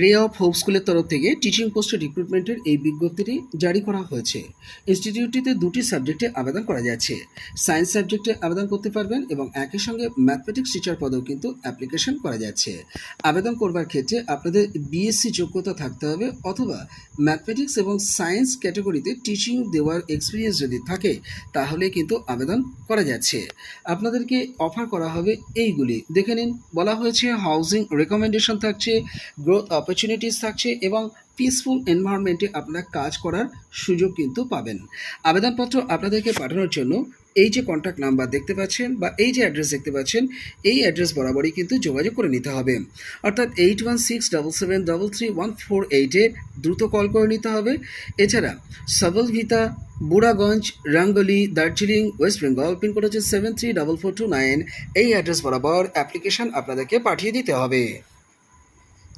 রে of hope স্কুলের তরফ থেকে টিচিং পোস্টে রিক্রুটমেন্টের এই বিজ্ঞপ্তিটি জারি করা হয়েছে। ইনস্টিটিউটটিতে দুটি সাবজেক্টে আবেদন করা যাচ্ছে। সায়েন্স সাবজেক্টে আবেদন করতে পারবেন এবং একই সঙ্গে ম্যাথমেটিক্স টিচার পদেও কিন্তু অ্যাপ্লিকেশন করা যাচ্ছে। আবেদন করবার ক্ষেত্রে আপনাদের বিএসসি যোগ্যতা থাকতে হবে অথবা ম্যাথমেটিক্স এবং সায়েন্স ক্যাটাগরিতে টিচিং দেওয়ার এক্সপিরিয়েন্স যদি থাকে, তাহলে কিন্তু আবেদন করা যাচ্ছে। আপনাদেরকে অফার করা হবে এইগুলি। দেখে নিন, বলা হয়েছে হাউজিং রেকমেন্ডেশন থাকছে গ্রোথ অপরচুনিটিস থাকছে এবং পিসফুল এনভায়রনমেন্টে আপনারা কাজ করার সুযোগ কিন্তু পাবেন। আবেদনপত্র আপনাদেরকে পাঠানোর জন্য এই যে কন্ট্যাক্ট নাম্বার দেখতে পাচ্ছেন বা এই যে অ্যাড্রেস দেখতে পাচ্ছেন, এই অ্যাড্রেস বরাবরই কিন্তু যোগাযোগ করে নিতে হবে। অর্থাৎ eight one six double seven double three one four এইটে দ্রুত কল করে নিতে হবে। এছাড়া সবল ভিতা বুড়াগঞ্জ, রাঙ্গলি, দার্জিলিং ওয়েস্ট বেঙ্গল পিনকোড হচ্ছে seven three double four two nine এই অ্যাড্রেস বরাবর অ্যাপ্লিকেশন আপনাদেরকে পাঠিয়ে দিতে হবে।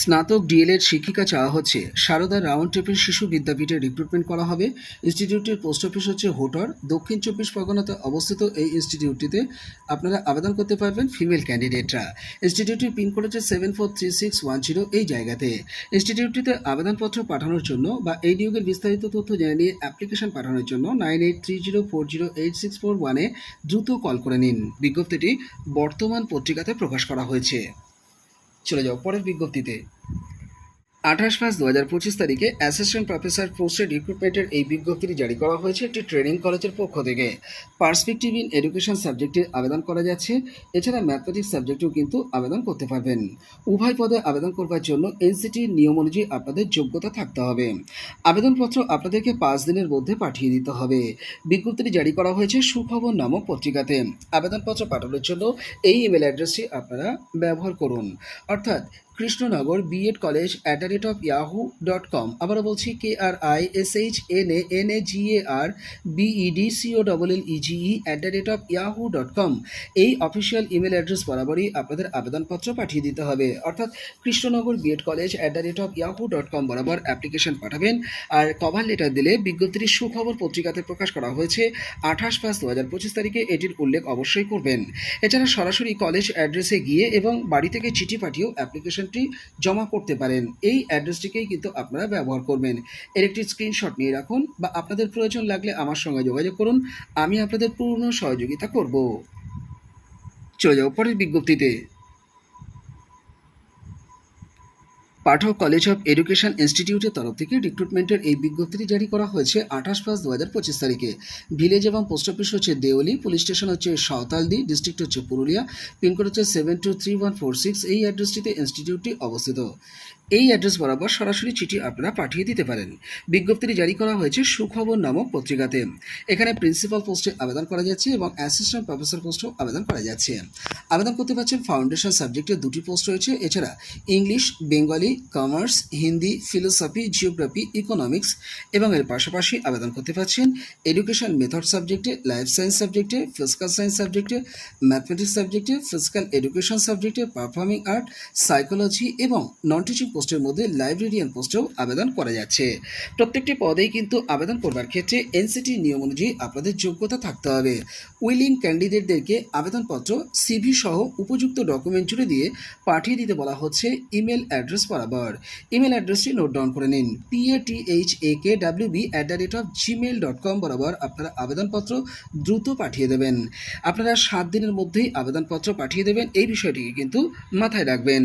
স্নাতক ডিএলএড শিক্ষিকা চাওয়া হচ্ছে। সারদা রাউন্ড টেপের শিশু বিদ্যাপীঠে রিক্রুটমেন্ট করা হবে। ইনস্টিটিউটের পোস্ট অফিস হচ্ছে হোটর। দক্ষিণ চব্বিশ পরগনাতে অবস্থিত এই ইনস্টিটিউটটিতে আপনারা আবেদন করতে পারবেন ফিমেল ক্যান্ডিডেটরা ইনস্টিটিউটটির পিনকোড হচ্ছে seven four three six one zero এই জায়গাতে। ইনস্টিটিউটটিতে আবেদনপত্র পাঠানোর জন্য বা এই নিয়োগের বিস্তারিত তথ্য জেনে নিয়ে অ্যাপ্লিকেশন পাঠানোর জন্য nine eight three zero four zero eight six four ওয়ানে দ্রুত কল করে নিন। বিজ্ঞপ্তিটি বর্তমান পত্রিকাতে প্রকাশ করা হয়েছে। চলে যাও পরের বিজ্ঞপ্তিতে আঠাশ পাঁচ দু হাজার পঁচিশ তারিখে অ্যাসিস্ট্যান্ট প্রফেসর পোস্টের রিক্রুটমেন্টের এই বিজ্ঞপ্তিটি জারি করা হয়েছে একটি ট্রেনিং কলেজের পক্ষ থেকে। পার্সপেক্টিভ ইন এডুকেশন সাবজেক্টে আবেদন করা যাচ্ছে। এছাড়া ম্যাথমেটিক্স সাবজেক্টেও কিন্তু আবেদন করতে পারবেন। উভয় পদে আবেদন করবার জন্য এনসিটির নিয়ম অনুযায়ী আপনাদের যোগ্যতা থাকতে হবে। আবেদনপত্র আপনাদেরকে পাঁচ দিনের মধ্যে পাঠিয়ে দিতে হবে। বিজ্ঞপ্তিটি জারি করা হয়েছে সুখবর নামক পত্রিকাতে। আবেদনপত্র পাঠানোর জন্য এই ইমেল অ্যাড্রেসটি আপনারা ব্যবহার করুন। অর্থাৎ Krishnanagar B Ed college at the rate of Yahoo dot com আবারও বলছি K R I S H N A N A G A R B E D C O double L E G E at the rate of Yahoo dot com এই official email address বরাবরই আপনাদের আবেদনপত্র পাঠিয়ে দিতে হবে। অর্থাৎ Krishnanagar B Ed college at the rate of Yahoo dot com বরাবর application পাঠাবেন। আর কভার লেটার দিলে বিজ্ঞপ্তির সুখবর পত্রিকাতে প্রকাশ করা হয়েছে। আঠাশ পাঁচ দু হাজার পঁচিশ তারিখে এটির উল্লেখ অবশ্যই করবেন। এছাড়া সরাসরি কলেজ অ্যাড্রেসে গিয়ে এবং বাড়ি থেকে চিঠি পাঠিয়েও অ্যাপ্লিকেশনটি জমা করতে পারেন। এই অ্যাড্রেসটিকেই কিন্তু আপনারা ব্যবহার করবেন। এর একটি স্ক্রিনশট নিয়ে রাখুন বা আপনাদের প্রয়োজন লাগলে আমার সঙ্গে যোগাযোগ করুন। আমি আপনাদের পূর্ণ সহযোগিতা করব। চলে যাও পরের বিজ্ঞপ্তিতে। পাঠক কলেজ অফ এডুকেশন ইনস্টিটিউটের তরফ থেকে রিক্রুটমেন্টের এই বিজ্ঞপ্তিটি জারি করা হয়েছে আঠাশ পাঁচ দু হাজার পঁচিশ তারিখে। ভিলেজ এবং পোস্ট অফিস হচ্ছে দেওলি পুলিশ স্টেশন হচ্ছে সাঁওতালদি ডিস্ট্রিক্ট হচ্ছে পুরুলিয়া পিনকোড হচ্ছে seven two three one four six এই অ্যাড্রেসটিতে ইনস্টিটিউটটি অবস্থিত। এই অ্যাড্রেস বরাবর সরাসরি চিঠি আপনারা পাঠিয়ে দিতে পারেন। বিজ্ঞপ্তিটি জারি করা হয়েছে সুখবর নামক পত্রিকাতে। এখানে প্রিন্সিপাল পোস্টে আবেদন করা যাচ্ছে এবং অ্যাসিস্ট্যান্ট প্রফেসর পোস্টেও আবেদন করা যাচ্ছে। আবেদন করতে পারছেন ফাউন্ডেশন সাবজেক্টে দুটি পোস্ট রয়েছে। এছাড়া English Bengali commerce Hindi philosophy geography economics এবং এর পাশাপাশি আবেদন করতে পারছেন এডুকেশন মেথড সাবজেক্টে লাইফ সায়েন্স সাবজেক্টে ফিজিক্যাল সায়েন্স সাবজেক্টে ম্যাথমেটিক্স সাবজেক্টে ফিজিক্যাল এডুকেশন সাবজেক্টে পারফর্মিং আর্ট সাইকোলজি এবং নন টিচিং পোস্টের মধ্যে লাইব্রেরিয়ান পোস্টেও আবেদন করা যাচ্ছে। প্রত্যেকটি পদেই কিন্তু আবেদন করবার ক্ষেত্রে এনসিটি নিয়ম অনুযায়ী আপনাদের যোগ্যতা থাকতে হবে। উইলিং ক্যান্ডিডেটদেরকে আবেদনপত্র, সিভি সহ উপযুক্ত ডকুমেন্ট জুড়ে দিয়ে পাঠিয়ে দিতে বলা হচ্ছে ইমেল অ্যাড্রেস বরাবর। ইমেল অ্যাড্রেসটি নোট ডাউন করে নিন। P A T H A K W B at the rate of Gmail dot com বরাবর আপনারা আবেদনপত্র দ্রুত পাঠিয়ে দেবেন। আপনারা সাত দিনের মধ্যেই আবেদনপত্র পাঠিয়ে দেবেন। এই বিষয়টিকে কিন্তু মাথায় রাখবেন।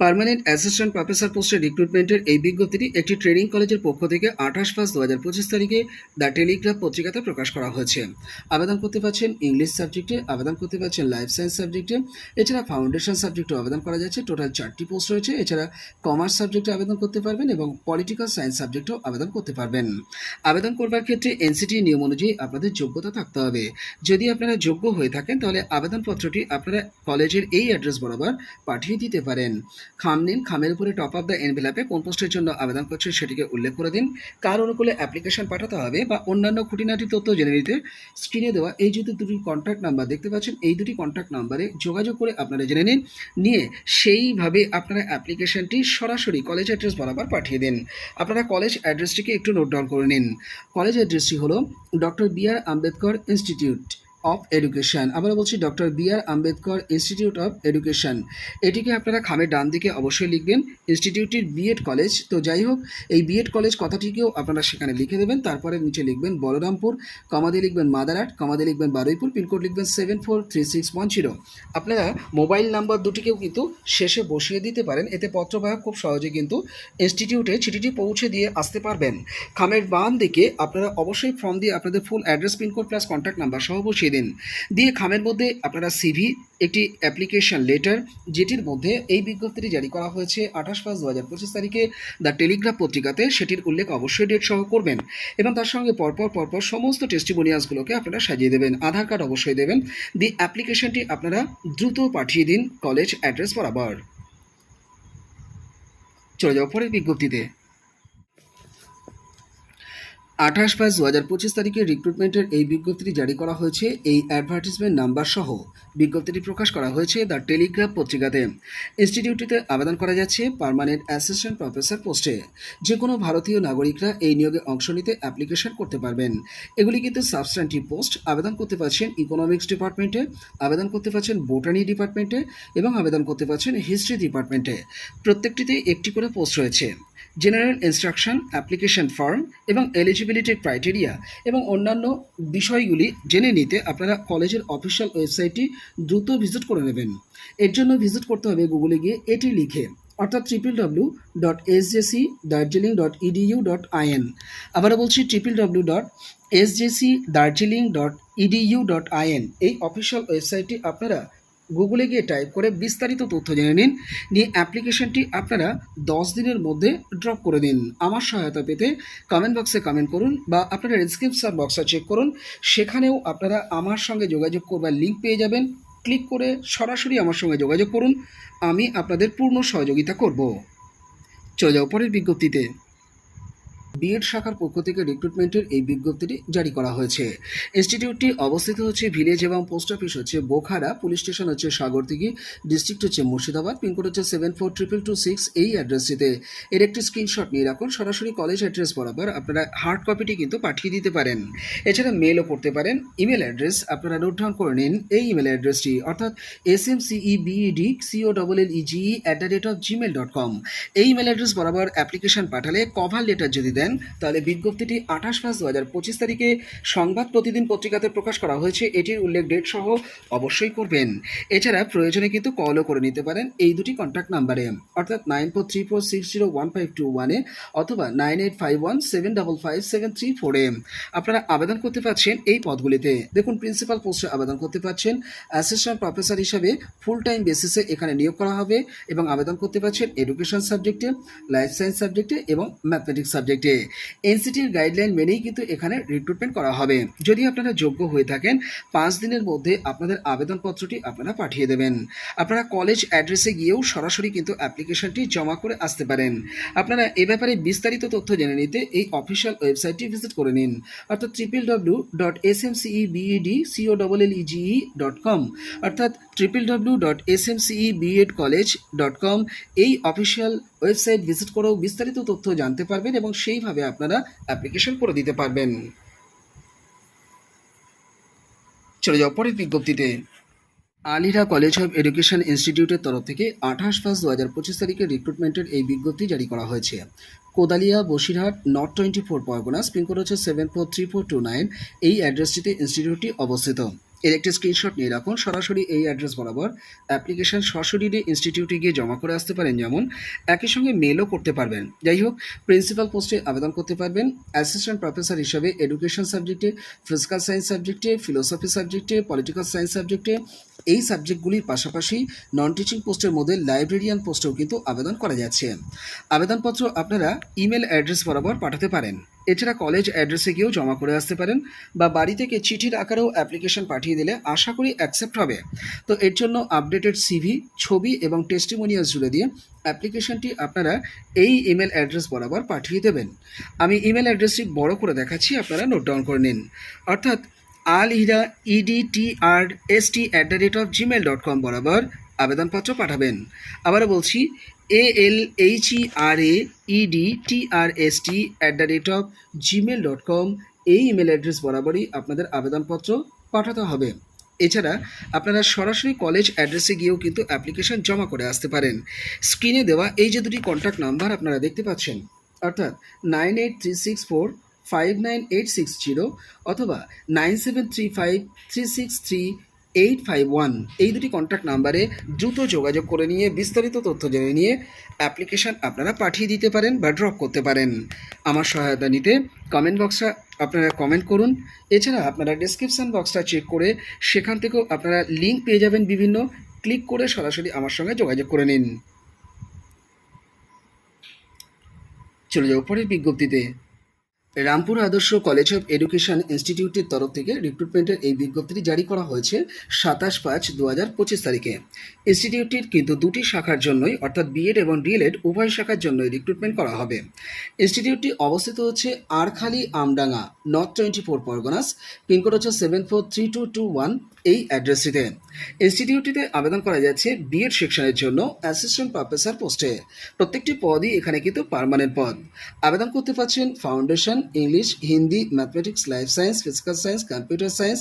পার্মানেন্ট অ্যাসিস্ট্যান্ট প্রফেসর পোস্টের রিক্রুটমেন্টের এই বিজ্ঞপ্তিটি একটি ট্রেনিং কলেজের পক্ষ থেকে আঠাশ পাঁচ দু হাজার পঁচিশ তারিখে দ্য টেলিগ্রাফ পত্রিকাতে প্রকাশ করা হয়েছে। আবেদন করতে পারছেন ইংলিশ সাবজেক্টে, আবেদন করতে পারছেন লাইফ সায়েন্স সাবজেক্টে, এছাড়া ফাউন্ডেশন সাবজেক্টেও আবেদন করা যাচ্ছে। টোটাল চারটি পোস্ট রয়েছে, এছাড়া কমার্স সাবজেক্টে আবেদন করতে পারবেন এবং পলিটিক্যাল সায়েন্স সাবজেক্টেও আবেদন করতে পারবেন। আবেদন করবার ক্ষেত্রে এনসিটি নিয়ম অনুযায়ী আপনাদের যোগ্যতা থাকতে হবে। যদি আপনারা যোগ্য হয়ে থাকেন, তাহলে আবেদনপত্রটি আপনারা কলেজের এই অ্যাড্রেস বরাবর পাঠিয়ে দিতে পারেন। খাম নিন, খামের উপরে টপ অফ দ্য এনভেলাপে কোন পোস্টের জন্য আবেদন করছেন সেটিকে উল্লেখ করে দিন। কার অনুকূলে অ্যাপ্লিকেশন পাঠাতে হবে বা অন্যান্য খুঁটিনাটি তথ্য জেনে নিতে স্ক্রিনে দেওয়া এই যে দুটি কন্ট্যাক্ট নাম্বার দেখতে পাচ্ছেন, এই দুটি কন্ট্যাক্ট নাম্বারে যোগাযোগ করে আপনারা জেনে নিন, নিয়ে সেইভাবে আপনারা অ্যাপ্লিকেশনটি সরাসরি কলেজ অ্যাড্রেস বরাবর পাঠিয়ে দিন। আপনারা কলেজ অ্যাড্রেসটিকে একটু নোট ডাউন করে নিন। কলেজ অ্যাড্রেসটি হলো doctor B R Ambedkar institute of education আমরা বলছি doctor B R Ambedkar institute of education এটিকে আপনারা খামের ডান দিকে অবশ্যই লিখবেন ইনস্টিটিউটটির বিএড কলেজ তো যাই হোক, এই বিএড কলেজ কথাটিকেও আপনারা সেখানে লিখে দেবেন, তারপরে নিচে লিখবেন বলরামপুর কমাদে লিখবেন মাদারহাট কমাদে লিখবেন বারুইপুর, পিনকোড লিখবেন seven four three six one zero আপনারা মোবাইল নাম্বার দুটিকেও কিন্তু শেষে বসিয়ে দিতে পারেন, এতে পত্রবাহক খুব সহজে কিন্তু ইনস্টিটিউটে চিঠিটি পৌঁছে দিয়ে আসতে পারবেন। খামের বাম দিকে আপনারা অবশ্যই ফর্ম দিয়ে আপনাদের full address pin code plus contact number সহ বসিয়ে দিন। দিয়ে খামের মধ্যে আপনারা সিভি একটি অ্যাপ্লিকেশন লেটার যেটির মধ্যে এই বিজ্ঞপ্তিটি জারি করা হয়েছে আঠাশ পাঁচ দু হাজার পঁচিশ তারিখে। দ্য টেলিগ্রাফ পত্রিকাতে সেটির উল্লেখ অবশ্যই ডেট সহ করবেন এবং তার সঙ্গে পরপর পরপর সমস্ত টেস্টিমোনিয়ালসগুলোকে আপনারা সাজিয়ে দেবেন, আধার কার্ড অবশ্যই দেবেন। দি অ্যাপ্লিকেশনটি আপনারা দ্রুত পাঠিয়ে দিন কলেজ অ্যাড্রেস বরাবর চলে যাও পরের বিজ্ঞপ্তিতে। আঠাশ পাঁচ দু হাজার পঁচিশ তারিখে রিক্রুটমেন্টের এই বিজ্ঞপ্তিটি জারি করা হয়েছে। এই অ্যাডভার্টিসমেন্ট নাম্বার সহ বিজ্ঞপ্তিটি প্রকাশ করা হয়েছে দ্য টেলিগ্রাফ পত্রিকাতে। ইনস্টিটিউটটিতে আবেদন করা যাচ্ছে পার্মানেন্ট অ্যাসিস্ট্যান্ট প্রফেসর পোস্টে যে কোনো ভারতীয় নাগরিকরা এই নিয়োগে অংশ নিতে অ্যাপ্লিকেশন করতে পারবেন। এগুলি কিন্তু সাবস্ট্যান্টিভ পোস্ট আবেদন করতে পারছেন ইকোনমিক্স ডিপার্টমেন্টে আবেদন করতে পারছেন বোটানি ডিপার্টমেন্টে এবং আবেদন করতে পারছেন হিস্ট্রি ডিপার্টমেন্টে প্রত্যেকটিতে একটি করে পোস্ট রয়েছে। জেনারেল ইনস্ট্রাকশন অ্যাপ্লিকেশন ফর্ম এবং এলিজিবিলিটি ক্রাইটেরিয়া এবং অন্যান্য বিষয়গুলি জেনে নিতে আপনারা কলেজের অফিসিয়াল ওয়েবসাইটটি দ্রুত ভিজিট করে নেবেন। এর জন্য ভিজিট করতে হবে গুগলে গিয়ে এটি লিখে, অর্থাৎ triple W dot S J C Darjeeling dot E D U dot I N আবারও বলছি triple W dot S J C Darjeeling dot E D U dot I N এই অফিসিয়াল ওয়েবসাইটটি আপনারা গুগলে গিয়ে টাইপ করে বিস্তারিত তথ্য জেনে নিন। নিয়ে অ্যাপ্লিকেশনটি আপনারা দশ দিনের মধ্যে ড্রপ করে দিন। আমার সহায়তা পেতে কমেন্ট বক্সে কমেন্ট করুন বা আপনারা ডিসক্রিপশন বক্সে চেক করুন। সেখানেও আপনারা আমার সঙ্গে যোগাযোগ করবার লিঙ্ক পেয়ে যাবেন। ক্লিক করে সরাসরি আমার সঙ্গে যোগাযোগ করুন। আমি আপনাদের পূর্ণ সহযোগিতা করব। চলে যাও পরের বিজ্ঞপ্তিতে। বিএড শাখার পক্ষ থেকে রিক্রুটমেন্টের এই বিজ্ঞপ্তিটি জারি করা হয়েছে। ইনস্টিটিউটটি অবস্থিত হচ্ছে ভিলেজ এবং পোস্ট অফিস হচ্ছে বোখারা পুলিশ স্টেশন হচ্ছে সাগরদিঘি ডিস্ট্রিক্ট হচ্ছে মুর্শিদাবাদ পিনকোড হচ্ছে seven four triple two six এই অ্যাড্রেসটিতে এর একটি স্ক্রিনশট নিয়ে রাখুন, সরাসরি কলেজ অ্যাড্রেস বরাবর আপনারা হার্ড কপিটি কিন্তু পাঠিয়ে দিতে পারেন। এছাড়া মেলও করতে পারেন ইমেল অ্যাড্রেস আপনারা নোট ডাউন করে নিন এই ইমেল অ্যাড্রেসটি অর্থাৎ S M C E B E D C O double L E G E at the rate of Gmail dot com এই ইমেল অ্যাড্রেস বরাবর অ্যাপ্লিকেশন পাঠালে কভার লেটার যদি দেন তাহলে বিজ্ঞপ্তিটি আঠাশ পাঁচ দু হাজার পঁচিশ তারিখে সংবাদ প্রতিদিন পত্রিকাতে প্রকাশ করা হয়েছে, এটির উল্লেখ ডেট সহ অবশ্যই করবেন। এছাড়া প্রয়োজনে কিন্তু কলও করে নিতে পারেন এই দুটি কন্ট্যাক্ট নাম্বারে অর্থাৎ nine four three four six zero one five two ওয়ানে অথবা nine eight five one seven double five seven three ফোরে আপনারা আবেদন করতে পারছেন এই পদগুলিতে। দেখুন প্রিন্সিপাল পোস্টে আবেদন করতে পারছেন অ্যাসিস্ট্যান্ট প্রফেসর হিসাবে ফুল টাইম বেসিসে এখানে নিয়োগ করা হবে এবং আবেদন করতে পারছেন এডুকেশন সাবজেক্টে লাইফ সায়েন্স সাবজেক্টে এবং ম্যাথমেটিক্স সাবজেক্টে এনসিটির গাইডলাইন মেনেই কিন্তু এখানে রিক্রুটমেন্ট করা হবে। যদি আপনারা যোগ্য হয়ে থাকেন, পাঁচ দিনের মধ্যে আপনাদের আবেদনপত্রটি আপনারা পাঠিয়ে দেবেন। আপনারা কলেজ অ্যাড্রেসে গিয়েও সরাসরি কিন্তু অ্যাপ্লিকেশনটি জমা করে আসতে পারেন। আপনারা এ ব্যাপারে বিস্তারিত তথ্য জেনে নিতে এই অফিসিয়াল ওয়েবসাইটটি ভিজিট করে নিন। অর্থাৎ triple W dot S M C E B E D C O double L E G E dot com অর্থাৎ triple W dot S M C E B Ed college dot com এই official website visit করেও বিস্তারিত তথ্য জানতে পারবেন এবং সেইভাবে আপনারা অ্যাপ্লিকেশন করে দিতে পারবেন। চলে যাও পরের বিজ্ঞপ্তিতে। আলিরা কলেজ অফ এডুকেশন ইনস্টিটিউটের তরফ থেকে আঠাশ পাঁচ দু হাজার পঁচিশ তারিখে রিক্রুটমেন্টের এই বিজ্ঞপ্তি জারি করা হয়েছে। Kodalia, Basirhat north twenty four Parganas pin code হচ্ছে seven four three four two nine এই অ্যাড্রেসটিতে ইনস্টিটিউটটি অবস্থিত। এর একটি স্ক্রিনশট নিয়ে রাখুন, সরাসরি এই অ্যাড্রেস বরাবর। অ্যাপ্লিকেশন সশরীরে ইনস্টিটিউটে গিয়ে জমা করে আসতে পারেন, যেমন একই সঙ্গে মেলও করতে পারবেন। যাই হোক প্রিন্সিপাল পোস্টে আবেদন করতে পারবেন। অ্যাসিস্ট্যান্ট প্রফেসর হিসাবে এডুকেশন সাবজেক্টে ফিজিক্যাল সায়েন্স সাবজেক্টে ফিলোসফি সাবজেক্টে পলিটিক্যাল সায়েন্স সাবজেক্টে এই সাবজেক্টগুলির পাশাপাশি নন টিচিং পোস্টের মধ্যে লাইব্রেরিয়ান পোস্টেও কিন্তু আবেদন করা যাচ্ছে। আবেদনপত্র আপনারা ইমেল অ্যাড্রেস বরাবর পাঠাতে পারেন। এছাড়া কলেজ অ্যাড্রেসে গিয়েও জমা করে আসতে পারেন বা বাড়ি থেকে চিঠির আকারেও অ্যাপ্লিকেশন পাঠিয়ে দিলে আশা করি অ্যাকসেপ্ট হবে। তো এর জন্য আপডেটেড সিভি ছবি এবং টেস্টিমোনিয়ালস জুড়ে দিয়ে অ্যাপ্লিকেশনটি আপনারা এই ইমেল অ্যাড্রেস বরাবর পাঠিয়ে দেবেন। আমি ইমেল অ্যাড্রেসটি বড় করে দেখাচ্ছি, আপনারা নোট ডাউন করে নিন। অর্থাৎ al era E D T R S T at the rate of Gmail dot com বরাবর আবেদনপত্র পাঠাবেন। আবারও বলছি A L H E R A E D T R S T at the rate of Gmail dot com এই email address বরাবরই আপনাদের আবেদনপত্র পাঠাতে হবে। এছাড়া আপনারা সরাসরি কলেজ অ্যাড্রেসে গিয়েও কিন্তু অ্যাপ্লিকেশন জমা করে আসতে পারেন। স্ক্রিনে দেওয়া এই যে দুটি কন্ট্যাক্ট নাম্বার আপনারা দেখতে পাচ্ছেন, অর্থাৎ nine eight three six four five nine eight six zero অথবা nine seven three five three six three eight five one, এই দুটি কন্ট্যাক্ট নাম্বারে দ্রুত যোগাযোগ করে নিয়ে, বিস্তারিত তথ্য জেনে নিয়ে অ্যাপ্লিকেশন আপনারা পাঠিয়ে দিতে পারেন বা ড্রপ করতে পারেন। আমার সহায়তা নিতে কমেন্ট বক্সটা আপনারা কমেন্ট করুন। এছাড়া আপনারা ডিসক্রিপশান বক্সটা চেক করে সেখান থেকেও আপনারা লিঙ্ক পেয়ে যাবেন বিভিন্ন। ক্লিক করে সরাসরি আমার সঙ্গে যোগাযোগ করে নিন। চলে যাব পরের বিজ্ঞপ্তিতে। রামপুর আদর্শ কলেজ অফ এডুকেশন ইনস্টিটিউটের তরফ থেকে রিক্রুটমেন্টের এই বিজ্ঞপ্তিটি জারি করা হয়েছে সাতাশ পাঁচ দু হাজার পঁচিশ তারিখে। ইনস্টিটিউটটির কিন্তু দুটি শাখার জন্যই, অর্থাৎ বিএড এবং ডিএলএড উভয় শাখার জন্যই রিক্রুটমেন্ট করা হবে। ইনস্টিটিউটটি অবস্থিত হচ্ছে Arkhali Amdanga north twenty four Parganas. Pin code হচ্ছে seven four three two two one এই অ্যাড্রেসটিতে ইনস্টিটিউটটিতে আবেদন করা যাচ্ছে বিএড সেকশনের জন্য অ্যাসিস্ট্যান্ট প্রফেসর পোস্টে প্রত্যেকটি পদই এখানে কিন্তু পারমানেন্ট পদ। আবেদন করতে পারছেন foundation English Hindi mathematics life science physical science computer science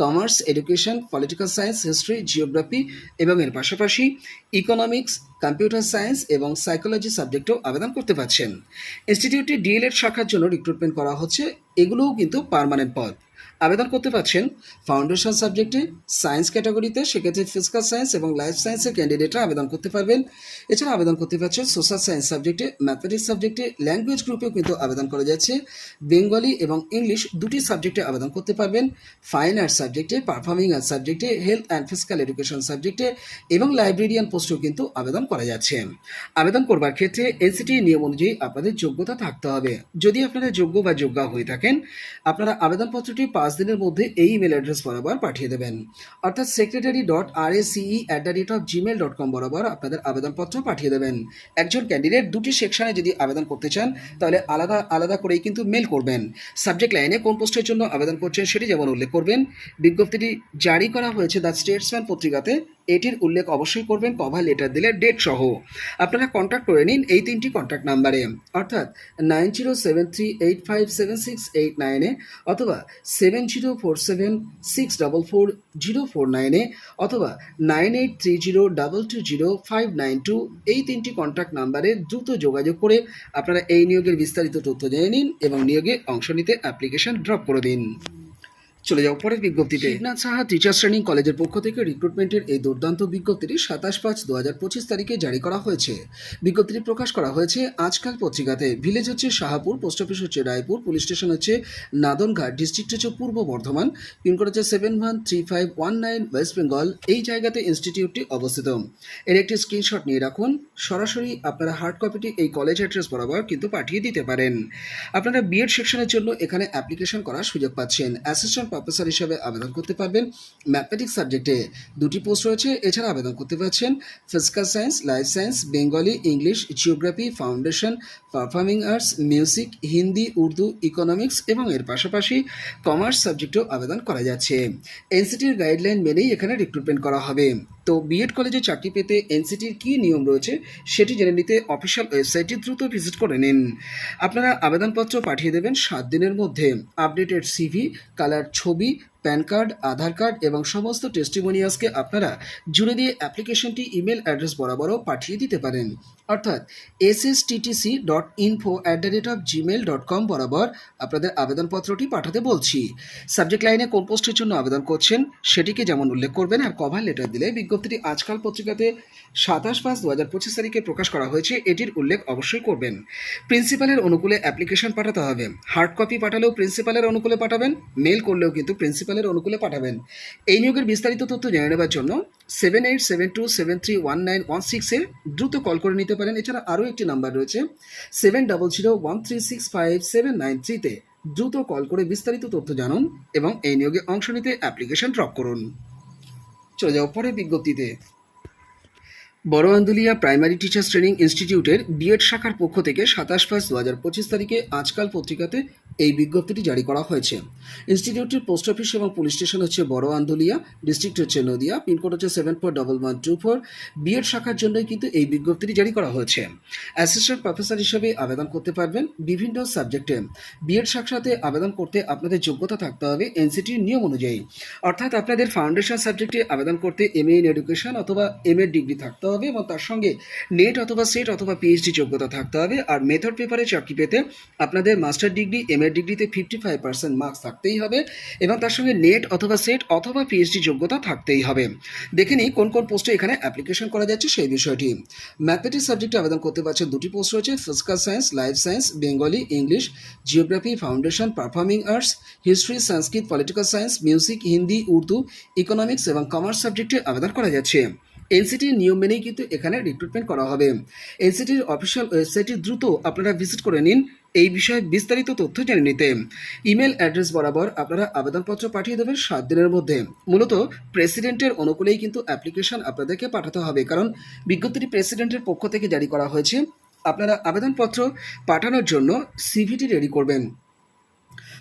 commerce education political science history geography এবং এর পাশাপাশি ইকোনমিক্স কম্পিউটার সায়েন্স এবং সাইকোলজি সাবজেক্টেও আবেদন করতে পারছেন। ইনস্টিটিউটটি ডিএলএড শাখার জন্য রিক্রুটমেন্ট করা হচ্ছে। এগুলোও কিন্তু পার্মানেন্ট পদ। আবেদন করতে পারছেন ফাউন্ডেশন সাবজেক্টে সায়েন্স ক্যাটাগরিতে সেক্ষেত্রে ফিজিক্যাল সায়েন্স এবং লাইফ সায়েন্সের ক্যান্ডিডেটরা আবেদন করতে পারবেন। এছাড়া আবেদন করতে পারছেন সোশ্যাল সায়েন্স সাবজেক্টে ম্যাথমেটিক্স সাবজেক্টে ল্যাঙ্গুয়েজ গ্রুপেও কিন্তু আবেদন করা যাচ্ছে। বেঙ্গলি এবং ইংলিশ দুটি সাবজেক্টে আবেদন করতে পারবেন। ফাইন আর্টস সাবজেক্টে পারফর্মিং আর্টস সাবজেক্টে হেলথ অ্যান্ড ফিজিক্যাল এডুকেশন সাবজেক্টে এবং লাইব্রেরিয়ান পোস্টেও কিন্তু আবেদন করা যাচ্ছে। আবেদন করবার ক্ষেত্রে এনসিটি নিয়ম অনুযায়ী আপনাদের যোগ্যতা থাকতে হবে। যদি আপনারা যোগ্য বা যোগ্যা হয়ে থাকেন, আপনারা আবেদনপত্রটি পাঁচ দিনের মধ্যে এই ইমেল অ্যাড্রেস বরাবর পাঠিয়ে দেবেন। অর্থাৎ secretary dot R A C E at the rate of Gmail dot com বরাবর আপনাদের আবেদনপত্র পাঠিয়ে দেবেন। একজন ক্যান্ডিডেট দুটি সেকশানে যদি আবেদন করতে চান, তাহলে আলাদা আলাদা করেই কিন্তু মেল করবেন। সাবজেক্ট লাইনে কোন পোস্টের জন্য আবেদন করছেন সেটি যেমন উল্লেখ করবেন। বিজ্ঞপ্তিটি জারি করা হয়েছে দ্য স্টেটসম্যান পত্রিকাতে। এটির উল্লেখ অবশ্যই করবেন কভার লেটার দিলে ডেট সহ। আপনারা কন্ট্যাক্ট করে নিন এই তিনটি কন্ট্যাক্ট নাম্বারে অর্থাৎ nine zero seven three eight five seven six eight নাইনে অথবা seven zero four seven six double four zero four নাইনে অথবা nine eight three zero double two zero five nine two এই তিনটি কন্ট্যাক্ট নাম্বারে দ্রুত যোগাযোগ করে আপনারা এই নিয়োগের বিস্তারিত তথ্য জেনে নিন এবং নিয়োগে অংশ নিতে অ্যাপ্লিকেশন ড্রপ করে দিন। চলে যাও পরের বিজ্ঞপ্তিতে। শিবনাথ সাহা টিচার্স ট্রেনিং কলেজের পক্ষ থেকে রিক্রুটমেন্টের এই দুর্দান্ত বিজ্ঞপ্তিটি সাতাশ পাঁচ দু হাজার পঁচিশ তারিখে জারি করা হয়েছে। বিজ্ঞপ্তিটি প্রকাশ করা হয়েছে আজকাল পত্রিকাতে। ভিলেজ হচ্ছে শাহাপুর, পোস্ট অফিস হচ্ছে রায়পুর, পুলিশ স্টেশন হচ্ছে নাদনঘাট, ডিস্ট্রিক্ট হচ্ছে পূর্ব বর্ধমান। পিনকোড হচ্ছে seven one three five one nine West Bengal এই জায়গাতে ইনস্টিটিউটটি অবস্থিত। এর একটি স্ক্রিনশট নিয়ে রাখুন। সরাসরি আপনারা হার্ড কপিটি এই কলেজ অ্যাড্রেস বরাবর কিন্তু পাঠিয়ে দিতে পারেন। আপনারা বিএড সেকশনের জন্য এখানে অ্যাপ্লিকেশন করার সুযোগ পাচ্ছেন। অ্যাসিস্ট্যান্ট প্রফেসর হিসেবে আবেদন করতে পারবেন। ম্যাথমেটিক্স সাবজেক্টে দুটি পোস্ট রয়েছে, এছাড়া আবেদন করতে পারছেন physical science life science Bengali English geography foundation performing arts music Hindi Urdu economics এবং এর পাশাপাশি কমার্স সাবজেক্টেও আবেদন করা যাচ্ছে। এনসিটির গাইডলাইন মেনেই এখানে রিক্রুটমেন্ট করা হবে। তো বিএড কলেজে চাকরি পেতে এনসিটির কী নিয়ম রয়েছে সেটি জেনে নিতে অফিসিয়াল ওয়েবসাইটটি দ্রুত ভিজিট করে নিন। আপনারা আবেদনপত্র পাঠিয়ে দেবেন সাত দিনের মধ্যে। আপডেটেড সিভি কালার ছবি প্যান কার্ড, আধার কার্ড এবং সমস্ত টেস্টিমোনিয়ালসকে আপনারা জুড়ে দিয়ে অ্যাপ্লিকেশনটি ইমেল অ্যাড্রেস বরাবরও পাঠিয়ে দিতে পারেন। অর্থাৎ S S T T C dot info at the rate of Gmail dot com বরাবর আপনাদের আবেদনপত্রটি পাঠাতে বলছি। সাবজেক্ট লাইনে কোন পোস্টের জন্য আবেদন করছেন সেটিকে যেমন উল্লেখ করবেন আর কভার লেটার দিলে বিজ্ঞপ্তিটি আজকাল পত্রিকাতে সাতাশ পাঁচ দু হাজার পঁচিশ তারিখে প্রকাশ করা হয়েছে, এটির উল্লেখ অবশ্যই করবেন। প্রিন্সিপালের অনুকূলে অ্যাপ্লিকেশন পাঠাতে হবে। হার্ড কপি পাঠালেও প্রিন্সিপালের অনুকূলে পাঠাবেন মেল করলেও কিন্তু প্রিন্সিপালের অনুকূলে পাঠাবেন। এই নিয়োগের বিস্তারিত তথ্য জেনে নেবার জন্য seven eight seven two seven three one nine one সিক্সে দ্রুত কল করে নিতে পারেন। এছাড়া আরও একটি নাম্বার রয়েছে seven double zero one three six five seven nine থ্রিতে দ্রুত কল করে বিস্তারিত তথ্য জানুন এবং এই নিয়োগে অংশ নিতে অ্যাপ্লিকেশন ড্রপ করুন। চলে যাও পরে বিজ্ঞপ্তিতে। Boro Andulia primary teachers training ইনস্টিটিউটের বিএড শাখার পক্ষ থেকে সাতাশ পাঁচ দু হাজার পঁচিশ তারিখে আজকাল পত্রিকাতে এই বিজ্ঞপ্তিটি জারি করা হয়েছে। ইনস্টিটিউটটির পোস্ট অফিস এবং পুলিশ স্টেশন হচ্ছে বড় আন্দুলিয়া, ডিস্ট্রিক্ট হচ্ছে নদিয়া, পিনকোড হচ্ছে seven four double one two four B Ed শাখার জন্যই কিন্তু এই বিজ্ঞপ্তিটি জারি করা হয়েছে। অ্যাসিস্ট্যান্ট প্রফেসর হিসেবে আবেদন করতে পারবেন বিভিন্ন সাবজেক্টে। বিএড শাখাতে আবেদন করতে আপনাদের যোগ্যতা থাকতে হবে এনসিটির নিয়ম অনুযায়ী। অর্থাৎ আপনাদের ফাউন্ডেশন সাবজেক্টে আবেদন করতে এম এ ইন এডুকেশন অথবা এম এর ডিগ্রি থাকতে হবে এবং তার সঙ্গে নেট অথবা সেট অথবা পিএইচডি যোগ্যতা থাকতে হবে। আর মেথড পেপারে চাকরি পেতে আপনাদের মাস্টার ডিগ্রি এম এর ডিগ্রিতে ফিফটি ফাইভ পার্সেন্ট মার্কস থাকতেই হবে এবং তার সঙ্গে নেট অথবা সেট অথবা পিএইচডি যোগ্যতা থাকতেই হবে। দেখে নিই কোন কোন পোস্টে এখানে অ্যাপ্লিকেশন করা যাচ্ছে সেই বিষয়টি। ম্যাথমেটিক্স সাবজেক্টে আবেদন করতে পারছেন দুটি পোস্ট রয়েছে physical science life science Bengali English geography foundation performing arts history Sanskrit political science music Hindi Urdu economics এবং কমার্স সাবজেক্টে আবেদন করা যাচ্ছে। এনসিটির নিয়ম মেনেই কিন্তু এখানে রিক্রুটমেন্ট করা হবে। এনসিটির অফিসিয়াল ওয়েবসাইটে দ্রুত আপনারা ভিজিট করে নিন। এই বিষয়ে বিস্তারিত তথ্য জেনে নিতে। ইমেল অ্যাড্রেস বরাবর আপনারা আবেদনপত্র পাঠিয়ে দেবেন সাত দিনের মধ্যে। মূলত প্রেসিডেন্টের অনুকূলেই কিন্তু অ্যাপ্লিকেশন আপনাদেরকে পাঠাতে হবে। কারণ বিজ্ঞপ্তিটি প্রেসিডেন্টের পক্ষ থেকে জারি করা হয়েছে। আপনারা আবেদনপত্র পাঠানোর জন্য সিভিটি রেডি করবেন।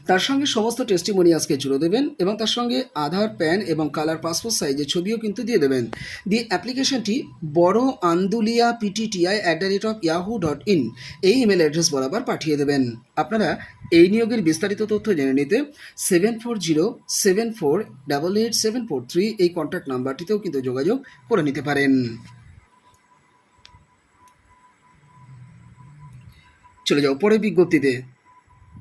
তার সঙ্গে সমস্ত টেস্টিমোনিয়াসকে জুড়ে দেবেন এবং তার সঙ্গে আধার, প্যান এবং কালার পাসপোর্ট সাইজের ছবিও কিন্তু দিয়ে দেবেন। দিয়ে অ্যাপ্লিকেশনটি Boro Andulia P T T I at the rate of Yahoo dot in এই ইমেল অ্যাড্রেস বরাবর পাঠিয়ে দেবেন। আপনারা এই নিয়োগের বিস্তারিত তথ্য জেনে নিতে seven four zero seven four double eight seven four three এই কন্ট্যাক্ট নাম্বারটিতেও কিন্তু যোগাযোগ করে নিতে পারেন। চলে যাও পরে বিজ্ঞপ্তিতে।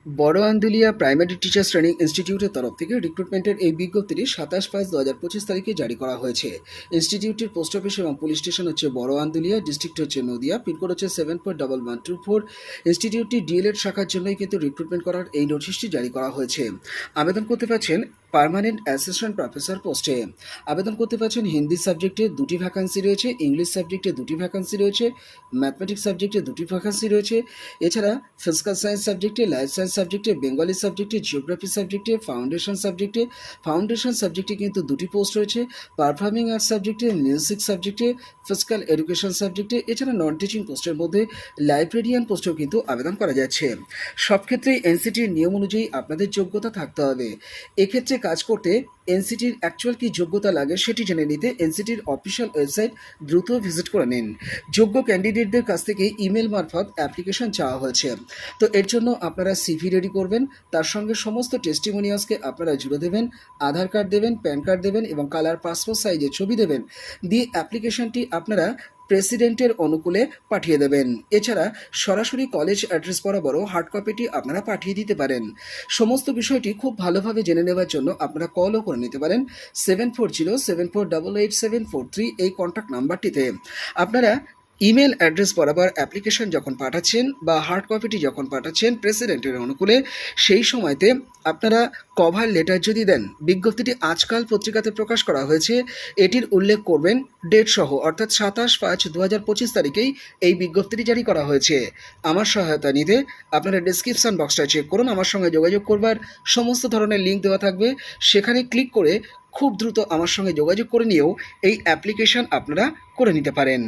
বড় আন্দুলিয়া প্রাইমারি টিচার্স ট্রেনিং ইনস্টিটিউটের তরফ থেকে রিক্রুটমেন্টের এই বিজ্ঞপ্তিটি সাতাশ পাঁচ দু হাজার পঁচিশ তারিখে জারি করা হয়েছে। ইনস্টিটিউটের পোস্ট অফিস এবং পুলিশ স্টেশন হচ্ছে বড় আন্দুলিয়া ডিস্ট্রিক্ট হচ্ছে নদিয়া পিনকোড হচ্ছে seven four double one two four ইনস্টিটিউটটি DElEd শাখার জন্যই কিন্তু রিক্রুটমেন্ট করার এই নোটিশটি জারি করা হয়েছে। আবেদন করতে পারছেন পার্মানেন্ট অ্যাসিস্ট্যান্ট প্রফেসর পোস্টে আবেদন করতে পারছেন হিন্দি সাবজেক্টে দুটি ভ্যাকান্সি রয়েছে ইংলিশ সাবজেক্টে দুটি ভ্যাকান্সি রয়েছে ম্যাথমেটিক্স সাবজেক্টে দুটি ভ্যাকান্সি রয়েছে। এছাড়া ফিজিক্যাল সায়েন্স সাবজেক্টে লাইফ সায়েন্স সাবজেক্টে বেঙ্গলি সাবজেক্টে জিওগ্রাফি সাবজেক্টে ফাউন্ডেশন সাবজেক্টে ফাউন্ডেশন সাবজেক্টে কিন্তু দুটি পোস্ট রয়েছে পারফর্মিং আর্টস সাবজেক্টে মিউজিক সাবজেক্টে ফিজিক্যাল এডুকেশন সাবজেক্টে এছাড়া নন টিচিং পোস্টের মধ্যে লাইব্রেরিয়ান পোস্টেও কিন্তু আবেদন করা যাচ্ছে। সব ক্ষেত্রেই এনসিটির নিয়ম অনুযায়ী আপনাদের যোগ্যতা থাকতে হবে। এক্ষেত্রে কাজ করতে এনসিটির অ্যাকচুয়াল কী যোগ্যতা লাগে সেটি জেনে নিতে এনসিটির অফিসিয়াল ওয়েবসাইট দ্রুত ভিজিট করে নিন। যোগ্য ক্যান্ডিডেটদের কাছ থেকে ইমেল মারফত অ্যাপ্লিকেশন চাওয়া হয়েছে। তো এর জন্য আপনারা সিভি রেডি করবেন, তার সঙ্গে সমস্ত টেস্টিমোনিয়াসকে আপনারা জুড়ে দেবেন, আধার কার্ড দেবেন প্যান কার্ড দেবেন এবং কালার পাসপোর্ট সাইজের ছবি দেবেন। দিয়ে অ্যাপ্লিকেশনটি আপনারা প্রেসিডেন্টের অনুকূলে পাঠিয়ে দেবেন। এছাড়া সরাসরি কলেজ অ্যাড্রেস বরাবরও হার্ড কপিটি আপনারা পাঠিয়ে দিতে পারেন। সমস্ত বিষয়টি খুব ভালোভাবে জেনে নেওয়ার জন্য আপনারা কলও করে নিতে পারেন seven four zero, seven four double eight, seven four three এই কন্ট্যাক্ট নাম্বারটিতে। আপনারা ইমেল অ্যাড্রেস বরাবর অ্যাপ্লিকেশন যখন পাঠাচ্ছেন বা হার্ড কপিটি যখন পাঠাচ্ছেন প্রেসিডেন্টের অনুকূলে, সেই সময়তে আপনারা কভার লেটার যদি দেন, বিজ্ঞপ্তিটি আজকাল পত্রিকাতে প্রকাশ করা হয়েছে, এটির উল্লেখ করবেন ডেট সহ, অর্থাৎ সাতাশ পাঁচ দু হাজার পঁচিশ তারিখেই এই বিজ্ঞপ্তিটি জারি করা হয়েছে। আমার সহায়তা নিতে আপনারা ডিসক্রিপশন বক্সটা চেক করুন, আমার সঙ্গে যোগাযোগ করবার সমস্ত ধরনের লিঙ্ক দেওয়া থাকবে। সেখানে ক্লিক করে খুব দ্রুত আমার সঙ্গে যোগাযোগ করে নিয়েও এই অ্যাপ্লিকেশন আপনারা করে নিতে পারেন।